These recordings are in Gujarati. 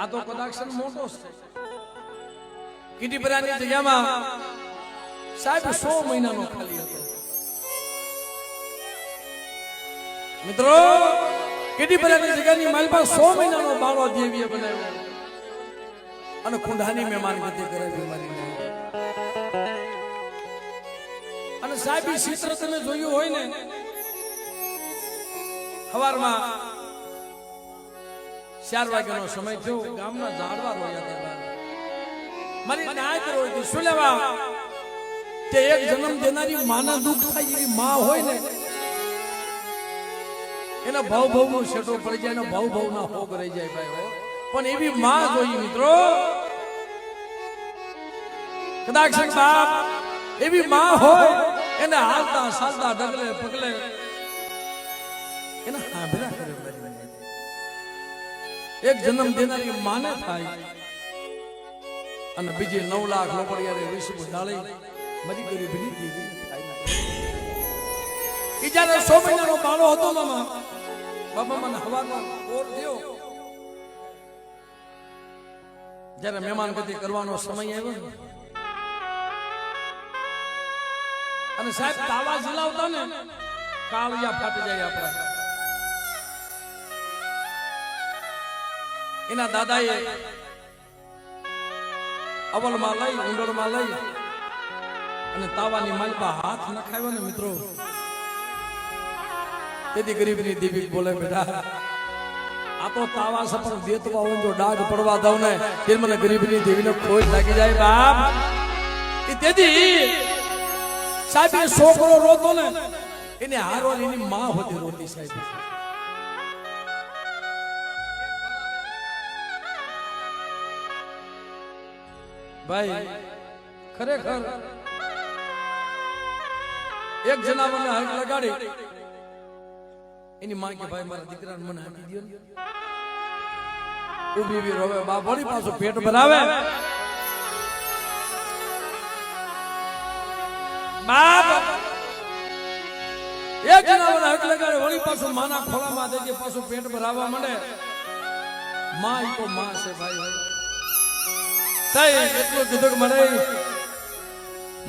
આ તો કદાચ મોટો છે. કીટીપરાની જગ્યામાં સાહેબ સો મહિનાનો ખાલી હતો. મિત્રો કીટીપરાની જગ્યાની મારી પાસે સો મહિનાનો બાળો દેવીએ બનાવ્યો. અને કુંડાની મહેમાન ગતિ કરે બીમારીને અને સાહેબ ચિત્ર તમે જોયું હોય ને સવારમાં ચાર વાગ્યાનો સમય થયો ગામમાં ઝાડવા રોયા હતા. મારી નાયક રોઈ શું લેવા? કે એક જન્મ દેનારી માના દુઃખ થાય એવી માં હોય ને, એના ભાવ ભાવ નો શેટો પડી જાય, એનો ભાવ ભાવ ના હોગ રહી જાય ભાઈ પણ એવી માં જોઈ મિત્રો, કદાચ બાપ એવી માં હોય, એને હાલતા સાલતા ડગલે પગલે એને સાંભળ્યા કરે. એક જન્મ દેનારી માને થાય. અને બીજી નવ લાખ લોકો વિશ્વ ડાળી મરી થાય ઈ જ્યારે સો મહિનાનો બાળો હતો મામા બાબા મને હવાનો ઓર થયો જ્યારે મહેમાન પતિ કરવાનો સમય આવ્યો ને. અને સાહેબ તાવા ઝીલાવતા ને, કાળિયા ફાટી જાય આપણા. એના દાદાએ અવલમાં લઈ ઉંડળમાં લઈ અને તાવાની માલપા હાથ નખાવ્યો ને મિત્રો. તેથી ગરીબની દેવી બોલે, બેટા, આ તો તાવા સપન દેતવા હોય જો ડાઘ પડવા દઉં ને તે મને ગરીબની દેવીને ખોજ લાગી જાય, બાપ. તેથી સાહેબ છોકરો રોતો ને, એને હારો એની માં હોતી રોતી સાહેબ. ભાઈ, ખરેખર એક જનાવરને હાથ લગાડી. એની માં કે, ભાઈ, મારા દીકરાને મને આપી દો ને. ઊભી ઊભી રોવે, બા વળી પાછું પેટ ભરાવે. બાપ, એક જનાવર હાથ લગાડે, વળી પાછું માના ખોળામાં દેજે, પાછું પેટ ભરાવા માંડે. માં ઈ તો માં છે ભાઈ.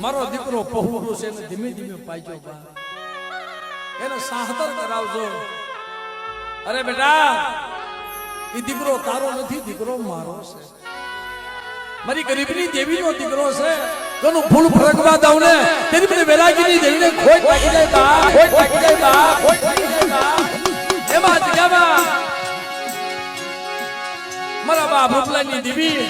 મારો દીકરો પહોળો છે એને ધીમે ધીમે બા. એને સાહતર કરાવજો. અરે બેટા, એ દીકરો તારો નથી, દીકરો મારો છે. મારી ગરીબની દેવીનો દીકરો છે. તનું ફૂલ ફરકવા દઉં ને, તેની મને વેલાગીની દેવીને ખોટ લાગી જાય બા, ખોટ લાગી જાય બા, ખોટ લાગી જાય બા. એમાં જગ્યામાં મારા બા ભૂપલાની દેવી.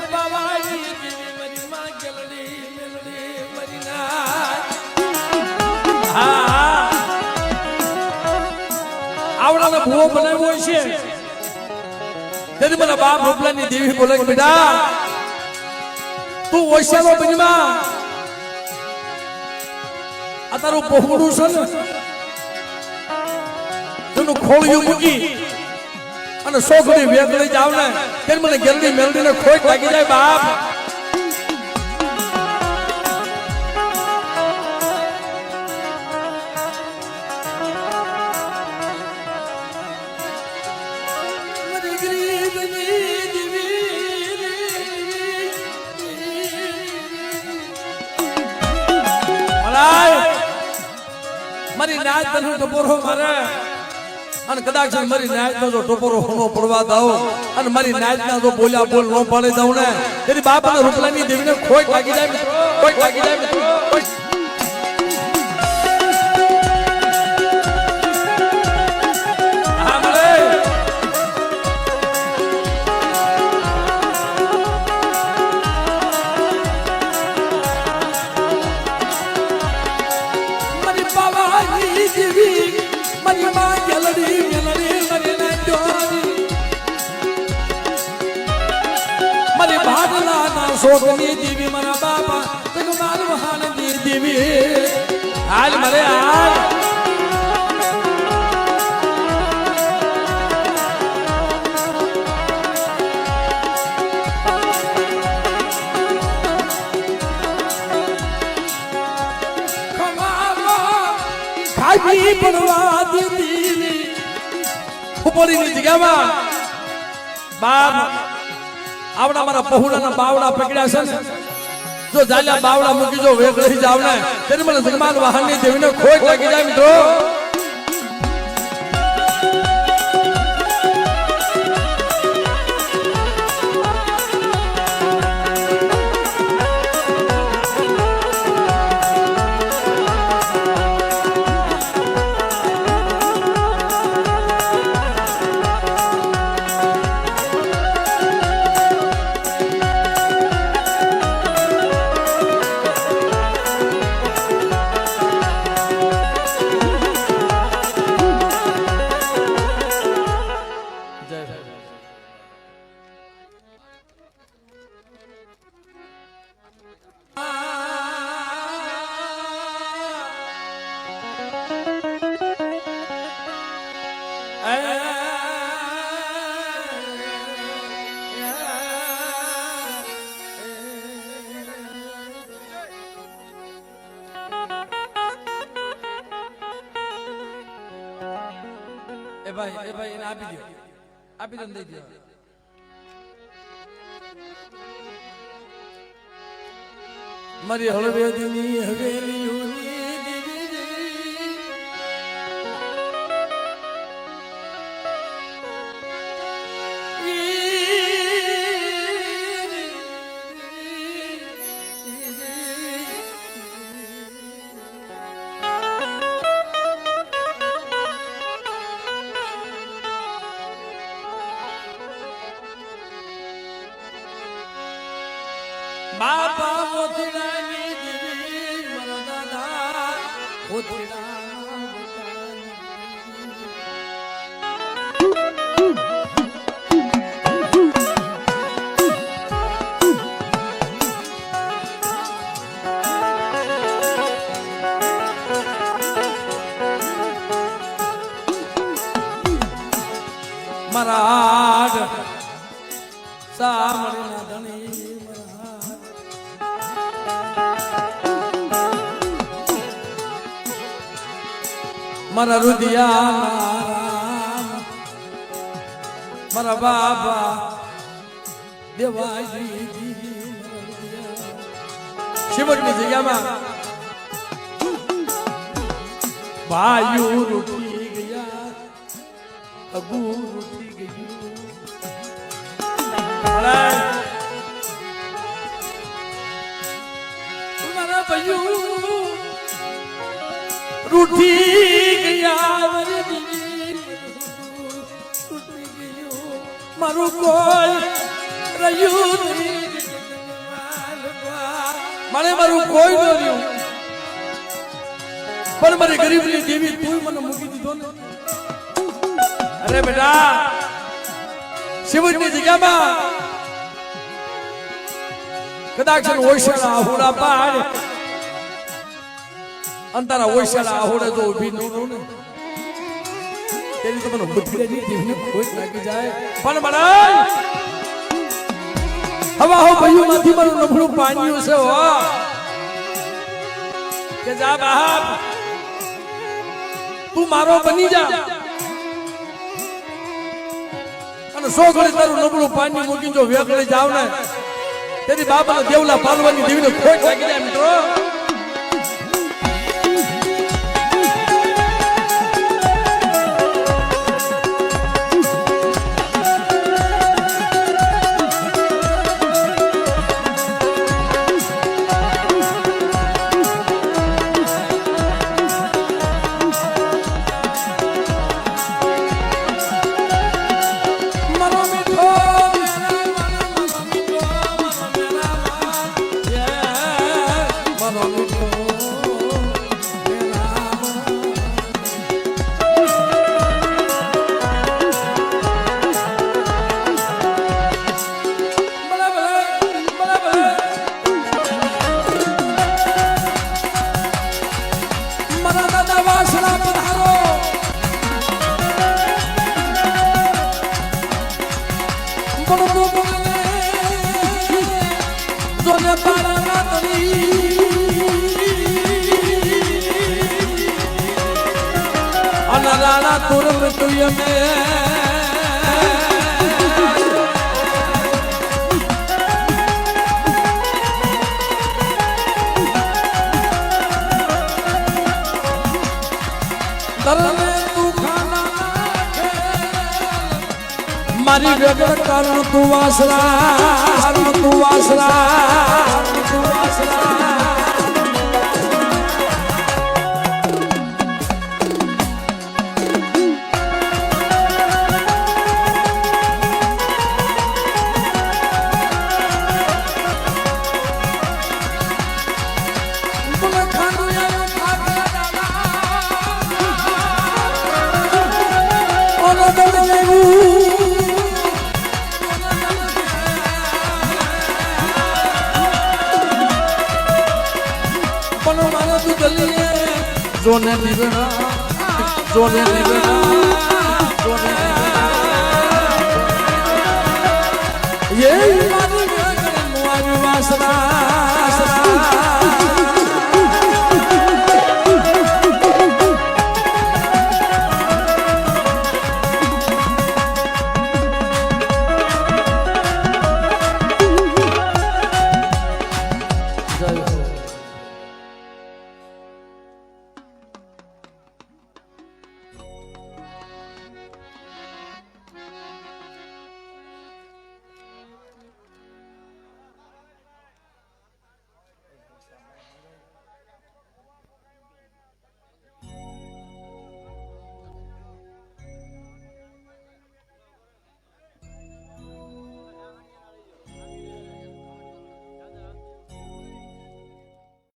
મારી દેવી મારી માં ગેલડી, મેલડી, મારી નાય હા આવડાનો ભૂવો બનાવ્યો છે. તેથી મને બાપ રૂપલાની દેવી બોલે કે, બેટા, તું ઓછાનો બનીમાં આ તારું પહોળું છે ને. તેનું ખોળિયું મૂકી અને સોખડી વેગ લઈ જાવ ને તેને મને ગેરડી મેલડી ને ખોટ લાગી જાય બાપ. મારી નાચ તને ટપોરો મારે. અને કદાચ મારી નાચ નો જો ટોપરો હોનો પડવા દઉં અને મારી નાચ જો બોલ્યા બોલ નો પાડી દઉં ને, એની બાપ રૂપલાની દેવીને ખોટ લાગી જાય ખોટ લાગી જાય શોકની દેવી મારા બાપા જગમાલ મહાનની દેવી. હાલ મરે હાલ. ખાઈ પડવા દીધી. કુપોળીની જગ્યામાં બાપ આવડા મારા પहुડાના બાવડા પકડ્યા છે ને, જો જાલ્યા બાવડા મૂકી જો વેગ રહી જાવ ને, તેની મને જગમાન વાહનની દેવીને ખોટ લાગી જાય મિત્રો. આપી દો દઈ દો. મારી હળવેદની હવેલીઓની મારા રુદિયા, મારા બાબા, દેવાજી શિવકની જગ્યામાં ભાઈઓ રૂઠી ગયા અગુ રૂઠી ગયું. મારા ભયું રૂઠી મારું કોઈ રહ્યું મને મારે કોઈ ન રહ્યું. પણ મારી ગરીબની જેવી તું મને મૂકી દીધો ને. અરે બેટા શિવની જગ્યામાં કદાચ ઓછાના આહુડા પાડ. અંતારા ઓછાના આહુડે તો ઊભી ને તેની તમને બુદ્ધિ બુદ્ધિની દેવને ખોટ લાગી જાય. પણ મને હવા હો ભયું માંથી મારું નબળું પાણ્યું છે, હો. કે જા બાપ. તું મારો બની જા. અને સો ઘડી તારું નબળું પાણી મૂકી જો વેગળે જાવ ને તેની બાપાને દેવલા પાલવાની દેવીને ખોટ લાગી જાય મિત્રો. পড়ব বলে জোরে পারা রাতরি অনারা তোর তুই মেয়ে વેગળ કારણ તું વાસરા તું વાસરા તું વાસરા. જોને નિવેડા જોને નિવેડા.